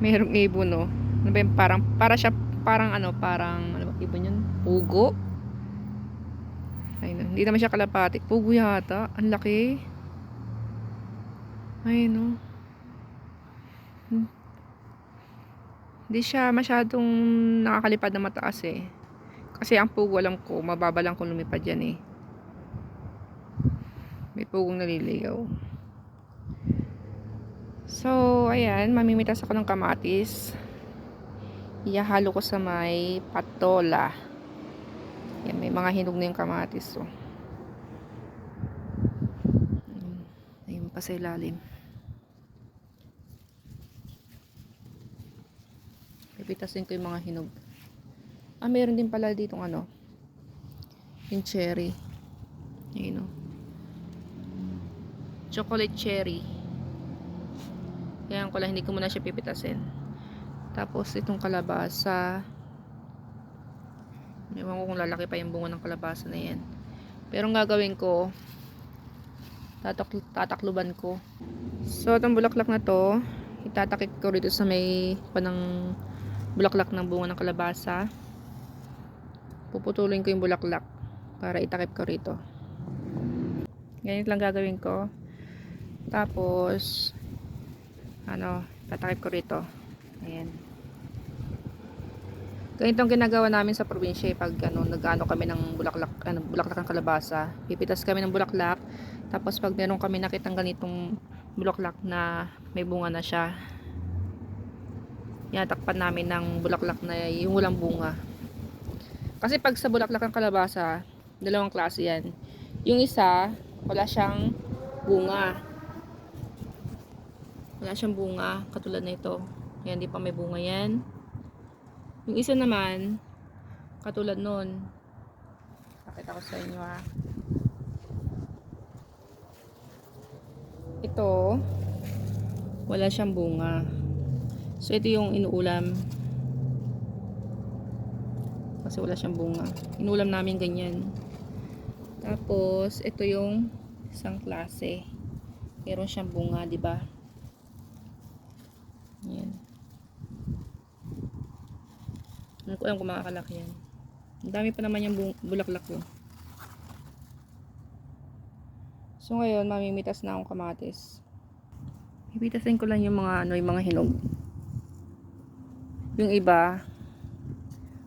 Merong ibon, no? Ano ba yun? Parang, para siya, parang ano, parang, ano ba, ibon yun? Pugo? Ayun, hindi naman siya kalapati. Pugo yata. Ang laki. Ayun, no? Hmm. Hindi siya masyadong nakakalipad na mataas eh. Kasi ang pugo, alam ko, mababa lang kung lumipad yan eh. May pugong naliligaw. So, ayan, mamimitas ako ng kamatis. Iyahalo ko sa may patola. Yan, may mga hinog na yung kamatis. So. Ayun, ayun pa sa ilalim. Pipitasin ko yung mga hinog. Ah, meron din pala dito ano. Yung cherry. Ayun o. Chocolate cherry. Kaya ko lang, hindi ko muna siya pipitasin. Tapos, itong kalabasa. Ewan ko kung lalaki pa yung bunga ng kalabasa na yan. Pero ang gagawin ko, tatak tatakluban ko. So, itong bulaklak na to, itatakik ko rito sa may panang bulaklak ng bunga ng kalabasa. Puputulin ko yung bulaklak para itakip ko rito. Ganyan lang gagawin ko. Tapos, ano, tatakip ko rito. Ayan. Ganito ang ginagawa namin sa probinsya eh, pag ano, nag-ano kami ng bulaklak, ano, bulaklak ng kalabasa. Pipitas kami ng bulaklak. Tapos pag meron kami nakitang ganitong bulaklak na may bunga na siya, yanatakpan namin ng bulaklak na yung walang bunga. Kasi pag sa bulaklak ng kalabasa, dalawang klase yan. Yung isa, wala siyang bunga. Wala siyang bunga, katulad na ito. Yan, di pa may bunga yan. Yung isa naman, katulad nun. Pakita ko sa inyo ah. Ito, wala siyang bunga. So, ito yung inuulam. Kasi wala siyang bunga. Inuulam namin ganyan. Tapos, ito yung isang klase. Meron siyang bunga, di ba? Yan. Hindi ko alam kung makakalaki yan. Ang dami pa naman yung bu- bulaklak ko. So ngayon, mamimitas na akong kamatis. Pipitasin ko lang yung mga ano, yung mga hinog. Yung iba,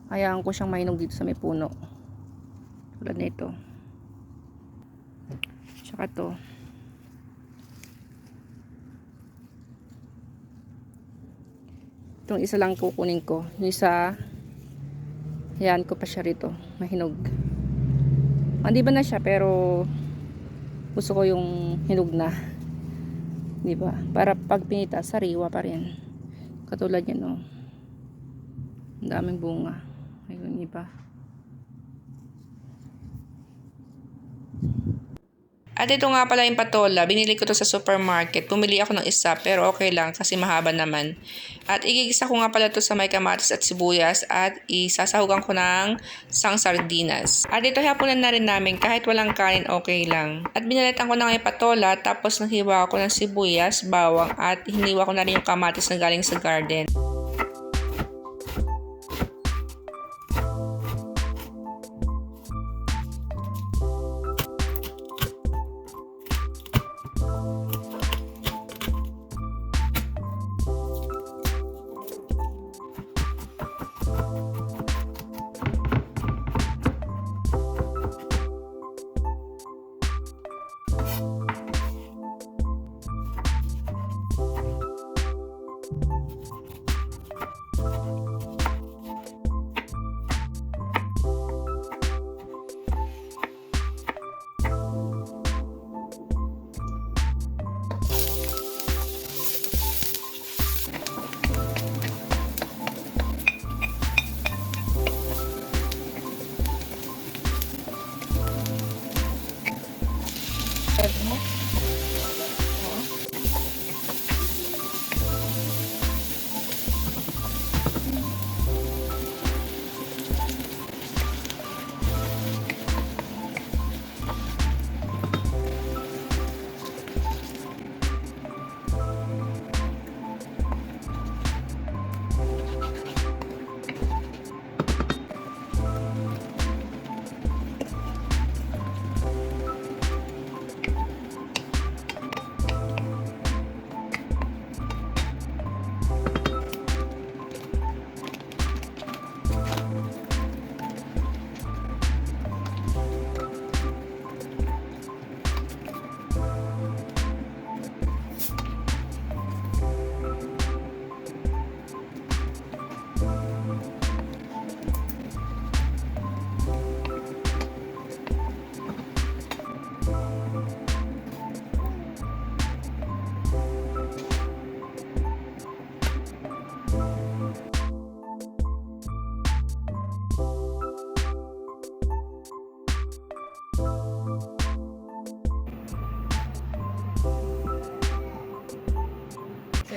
hayaan ko siyang mahinog dito sa may puno. Tulad nito. Tsaka to. Itong isa lang kukunin ko. Yung isa, hayaan ko pa siya rito. Mahinog. Hindi ba na siya, pero gusto ko yung hinog na. Di ba? Para pag pinita, sariwa pa rin. Katulad yan, no. Ang daming bunga. Ayun, iba. At ito nga pala yung patola. Binili ko to sa supermarket. Pumili ako ng isa pero okay lang kasi mahaba naman. At igigisa ko nga pala to sa may kamatis at sibuyas at isasahugan ko ng sang sardinas. At ito hapunan na rin namin kahit walang kanin okay lang. At binalitan ko na nga yung patola tapos naghiwa ko ng sibuyas, bawang at hiniwa ko na rin yung kamatis na galing sa garden.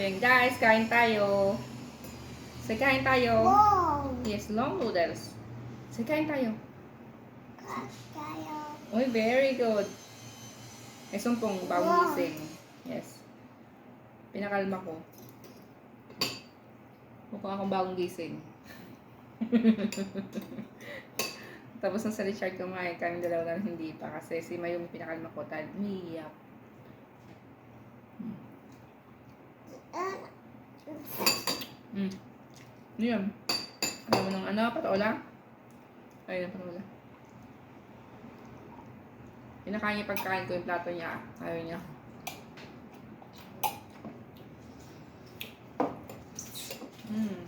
Yun guys, kain tayo. So kain tayo. Wow! Yes, long noodles. So kain tayo. Tayo. Uy, very good. May sumpong bagong Wow. gising. Yes. Pinakalma ko. Mukhang akong bagong gising. Tapos nang sa Richard kumain, kami dalawa na hindi pa. Kasi si May yung pinakalma ko. Tal, umiiyak. Mm. Ano yun? Alam mo ng ano? Patola? Ayun, patola. Pinakain niya pagkain ko yung plato niya. Ayaw niya. Mm.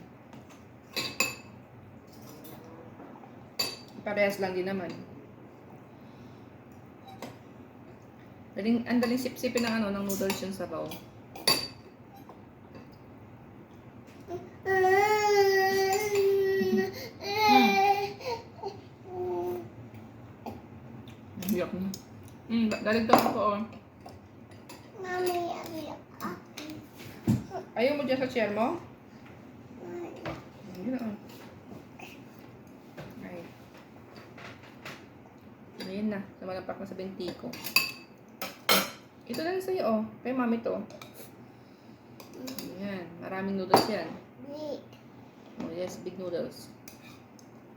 Parehas lang din naman. Daling, ang daling sip-sipin ng ano, ng noodles yung sabaw. Iyak na. Mm, daligdag ako oh. Mami, ako. Ayaw mo dyan sa chair mo? Yun na oh. Ay. Ayun na. Sumalaprak na sa binti ko. Ito na lang sa'yo oh. Kay mami to. Ayan. Maraming noodles yan. Big Oh yes, big noodles.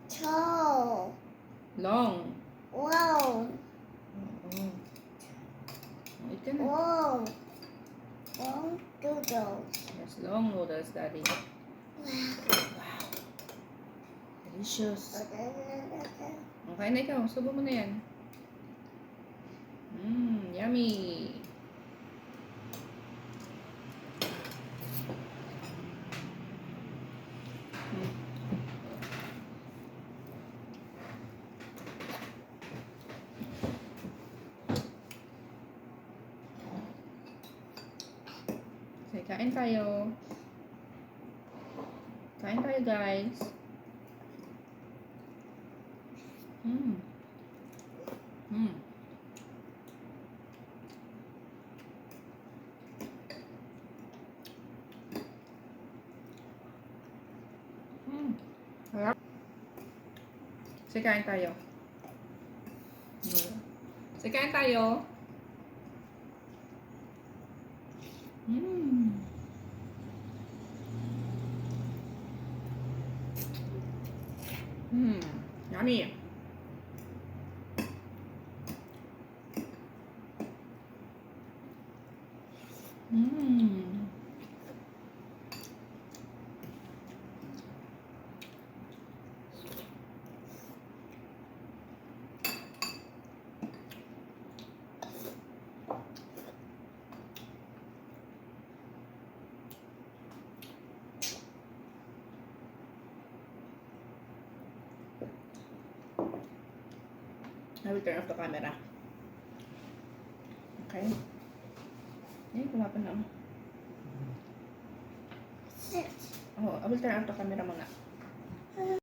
toe. Long. Wow. Oh, ito na. Wow. Long doodles. Yes, long noodles, daddy. Wow. Delicious. Okay na ikaw. Subo mo na yan. Mmm, yummy. Mm. Okay, kain tayo. Kain tayo, guys. Mm. Mm. Mm. Sarap. Tayo. Sige, kain tayo. Mm. Mm. Yummy. Mm. I will turn off the camera. Okay. Wala pa na. Sit. Oh, I will turn off the camera muna.